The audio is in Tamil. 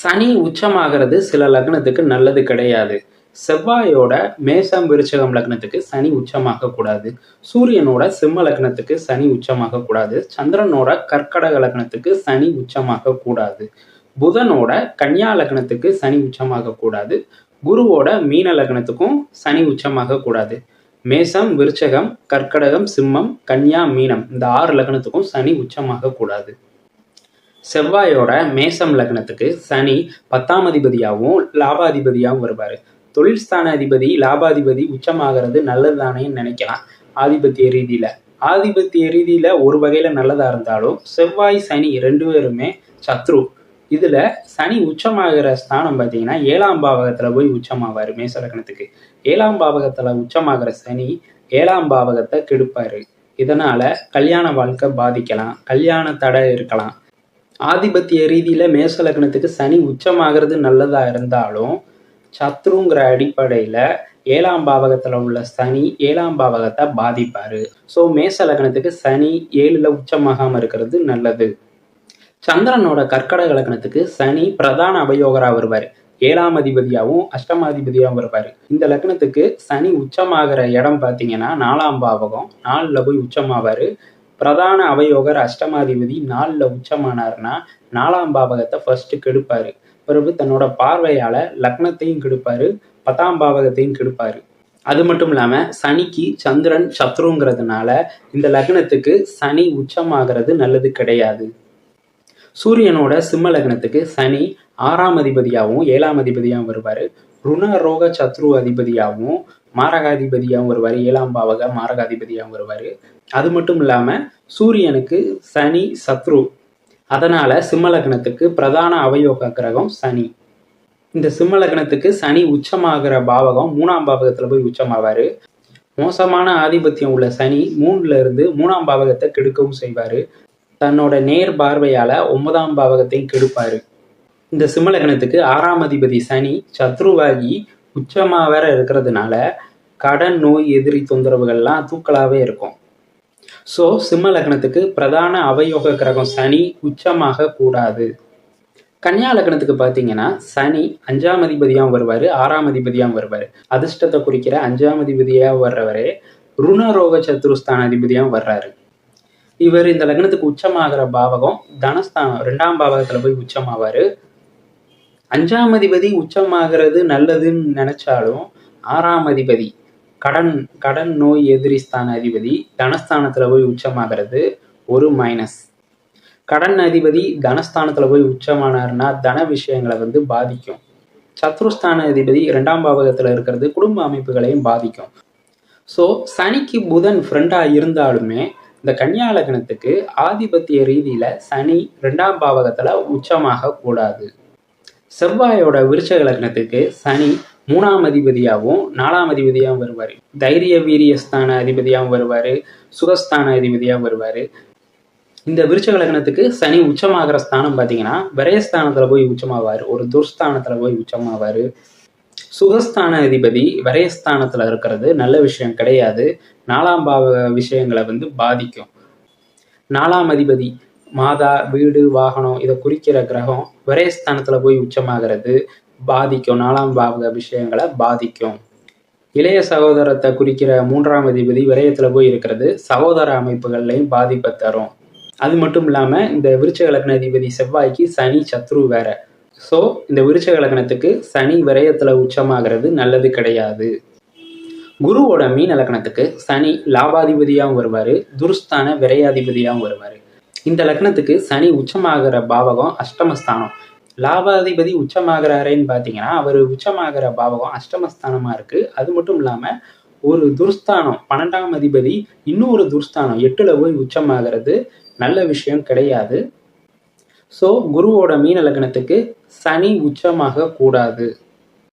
சனி உச்சமாகிறது சில லக்னத்துக்கு நல்லது கிடையாது. செவ்வாயோட மேசம் விருச்சகம் லக்னத்துக்கு சனி உச்சமாக கூடாது சூரியனோட சிம்ம லக்னத்துக்கு சனி உச்சமாக கூடாது சந்திரனோட கற்கடக லக்னத்துக்கு சனி உச்சமாக கூடாது புதனோட கன்னியா லக்னத்துக்கு சனி உச்சமாக கூடாது குருவோட மீன லக்னத்துக்கும் சனி உச்சமாக கூடாது மேசம் விருச்சகம் கற்கடகம் சிம்மம் கன்னியா மீனம் இந்த ஆறு லக்னத்துக்கும் சனி உச்சமாக கூடாது செவ்வாயோட மேசம் லக்னத்துக்கு சனி பத்தாம் அதிபதியாகவும் லாபாதிபதியாகவும் வருவார். தொழில் ஸ்தான அதிபதி லாபாதிபதி உச்சமாகிறது நல்லதுதானேன்னு நினைக்கலாம். ஆதிபத்திய ரீதியில. ஆதிபத்திய ரீதியில ஒரு வகையில நல்லதா இருந்தாலும் செவ்வாய் சனி ரெண்டு பேருமே சத்ரு. இதுல சனி உச்சமாகிற ஸ்தானம் பார்த்தீங்கன்னா ஏழாம் பாவகத்தில் போய் உச்சமாவார் மேச லக்னத்துக்கு. ஏழாம் பாவகத்தில் உச்சமாகிற சனி ஏழாம் பாவகத்தை கெடுப்பாரு. இதனால கல்யாண வாழ்க்கை பாதிக்கலாம். கல்யாண தடை இருக்கலாம். ஆதிபத்திய ரீதியில மேச லக்னத்துக்கு சனி உச்சமாகிறது நல்லதா இருந்தாலும் சத்ருங்கிற அடிப்படையில ஏழாம் பாவகத்தில் உள்ள சனி ஏழாம் பாவகத்தை பாதிப்பாரு. ஸோ மேச லக்னத்துக்கு சனி ஏழுல உச்சமாகாம இருக்கிறது நல்லது. சந்திரனோட கற்கடக லக்னத்துக்கு சனி பிரதான அபயோகரா வருவார். ஏழாம் அதிபதியாகவும் அஷ்டமாதிபதியாகவும் வருவார். இந்த லக்னத்துக்கு சனி உச்சமாகிற இடம் பார்த்தீங்கன்னா நாலாம் பாவகம். நாலில் போய் உச்சமாவார். பிரதான அவயோகர் அஷ்டமாதிபதி நாலில் உச்சமானார்னா நாலாம் பாவகத்தை ஃபர்ஸ்ட் கெடுப்பாரு. பிறகு தன்னோட பார்வையால லக்னத்தையும் கெடுப்பாரு பத்தாம் பாவகத்தையும் கெடுப்பாரு. அது மட்டும் இல்லாம சனிக்கு சந்திரன் சத்ருங்கிறதுனால இந்த லக்னத்துக்கு சனி உச்சமாகிறது நல்லது கிடையாது. சூரியனோட சிம்ம லக்னத்துக்கு சனி ஆறாம் அதிபதியாகவும் ஏழாம் அதிபதியாகவும் வருவார். ருண ரோக சத்ரு அதிபதியாகவும் மாரகாதிபதியாகவும் வருவார் ஏழாம் பாவக மாரகாதிபதியாகவும் வருவார். அது மட்டும் இல்லாமல் சூரியனுக்கு சனி சத்ரு. அதனால சிம்மலக்னத்துக்கு பிரதான அவயோக கிரகம் சனி. இந்த சிம்மலக்னத்துக்கு சனி உச்சமாகிற பாவகம் மூணாம் பாவகத்துல போய் உச்சமாவாரு. மோசமான ஆதிபத்தியம் உள்ள சனி மூணுல இருந்து மூணாம் பாவகத்தை கெடுக்கவும் செய்வாரு. தன்னோட நேர் பார்வையால ஒன்பதாம் பாவகத்தையும் கெடுப்பாரு. இந்த சிம்மலக்னத்துக்கு ஆறாம் அதிபதி சனி சத்ருவாகி உச்சமா வேற இருக்கிறதுனால கடன் நோய் எதிரி தொந்தரவுகள்லாம் தூக்கலாவே இருக்கும். ஸோ சிம்ம லக்னத்துக்கு பிரதான அவயோக கிரகம் சனி உச்சமாக கூடாது. கன்னியா லக்னத்துக்கு பார்த்தீங்கன்னா சனி அஞ்சாம் அதிபதியாகவும் வருவார் ஆறாம் அதிபதியாகவும் வருவார். அதிர்ஷ்டத்தை குறிக்கிற அஞ்சாம் அதிபதியாக வர்றவரே ருணரோக சத்ருஸ்தான அதிபதியாகவும் வர்றாரு. இவர் இந்த லக்னத்துக்கு உச்சமாகிற பாவகம் தனஸ்தானம் ரெண்டாம் பாவகத்தில் போய் உச்சமாவார். அஞ்சாம் அதிபதி உச்சமாகிறது நல்லதுன்னு நினைச்சாலும் ஆறாம் அதிபதி கடன் கடன் நோய் எதிரிஸ்தான அதிபதி தனஸ்தானத்துல போய் உச்சமாகிறது ஒரு மைனஸ் கடன் அதிபதி தனஸ்தானத்துல போய் உச்சமானார்னா தன விஷயங்களை வந்து பாதிக்கும். சத்ருஸ்தான அதிபதி இரண்டாம் பாவகத்துல இருக்கிறது குடும்ப அமைப்புகளையும் பாதிக்கும். ஸோ சனிக்கு புதன் ஃப்ரெண்டா இருந்தாலுமே இந்த கன்னியா லக்னத்துக்கு ஆதிபத்திய ரீதியில சனி ரெண்டாம் பாவகத்துல உச்சமாக கூடாது. செவ்வாயோட விருச்சக லக்னத்துக்கு சனி மூணாம் அதிபதியாகவும் நாலாம் அதிபதியாகவும் வருவார். தைரிய வீரியஸ்தான அதிபதியாகவும் வருவார். சுகஸ்தான அதிபதியாகவும் வருவார். இந்த விருச்சக லக்னத்துக்கு சனி உச்சமாகிற ஸ்தானம் பார்த்தீங்கன்னா விரயஸ்தானத்தில் போய் உச்சமாவார். ஒரு துர்ஸ்தானத்தில் போய் உச்சமாவார். சுகஸ்தான அதிபதி விரயஸ்தானத்தில் இருக்கிறது நல்ல விஷயம் கிடையாது. நாலாம் பாவ விஷயங்களை வந்து பாதிக்கும். நாலாம் அதிபதி மாதா வீடு வாகனம் இதை குறிக்கிற கிரகம் விரயஸ்தானத்தில் போய் உச்சமாகிறது. பாதிக்கும். நாலாம் பாவக விஷயங்களை பாதிக்கும். இளைய சகோதரத்தை குறிக்கிற மூன்றாம் அதிபதி விரயத்தில் போய் இருக்கிறது. சகோதர அமைப்புகள்லையும் பாதிப்பை தரும். அது மட்டும் இல்லாமல் இந்த விருச்சக கலக்கண அதிபதி செவ்வாய்க்கு சனி சத்ரு வேற. ஸோ இந்த விருச்சக கலக்கணத்துக்கு சனி விரயத்தில் உச்சமாகிறது நல்லது கிடையாது. குருவோட மீன் இலக்கணத்துக்கு சனி லாபாதிபதியாகவும் வருவார். துருஸ்தான விரையாதிபதியாகவும் வருவார். இந்த லக்னத்துக்கு சனி உச்சமாகிற பாவகம் அஷ்டமஸ்தானம். லாபாதிபதி உச்சமாகிறாரேன்னு பார்த்தீங்கன்னா அவர் உச்சமாகிற பாவகம் அஷ்டமஸ்தானமாக இருக்குது அது மட்டும் இல்லாமல் ஒரு துர்ஸ்தானம் பன்னெண்டாம் அதிபதி இன்னொரு துர்ஸ்தானம் எட்டில் போய் உச்சமாகிறது நல்ல விஷயம் கிடையாது. ஸோ குருவோட மீன லக்னத்துக்கு சனி உச்சமாக கூடாது.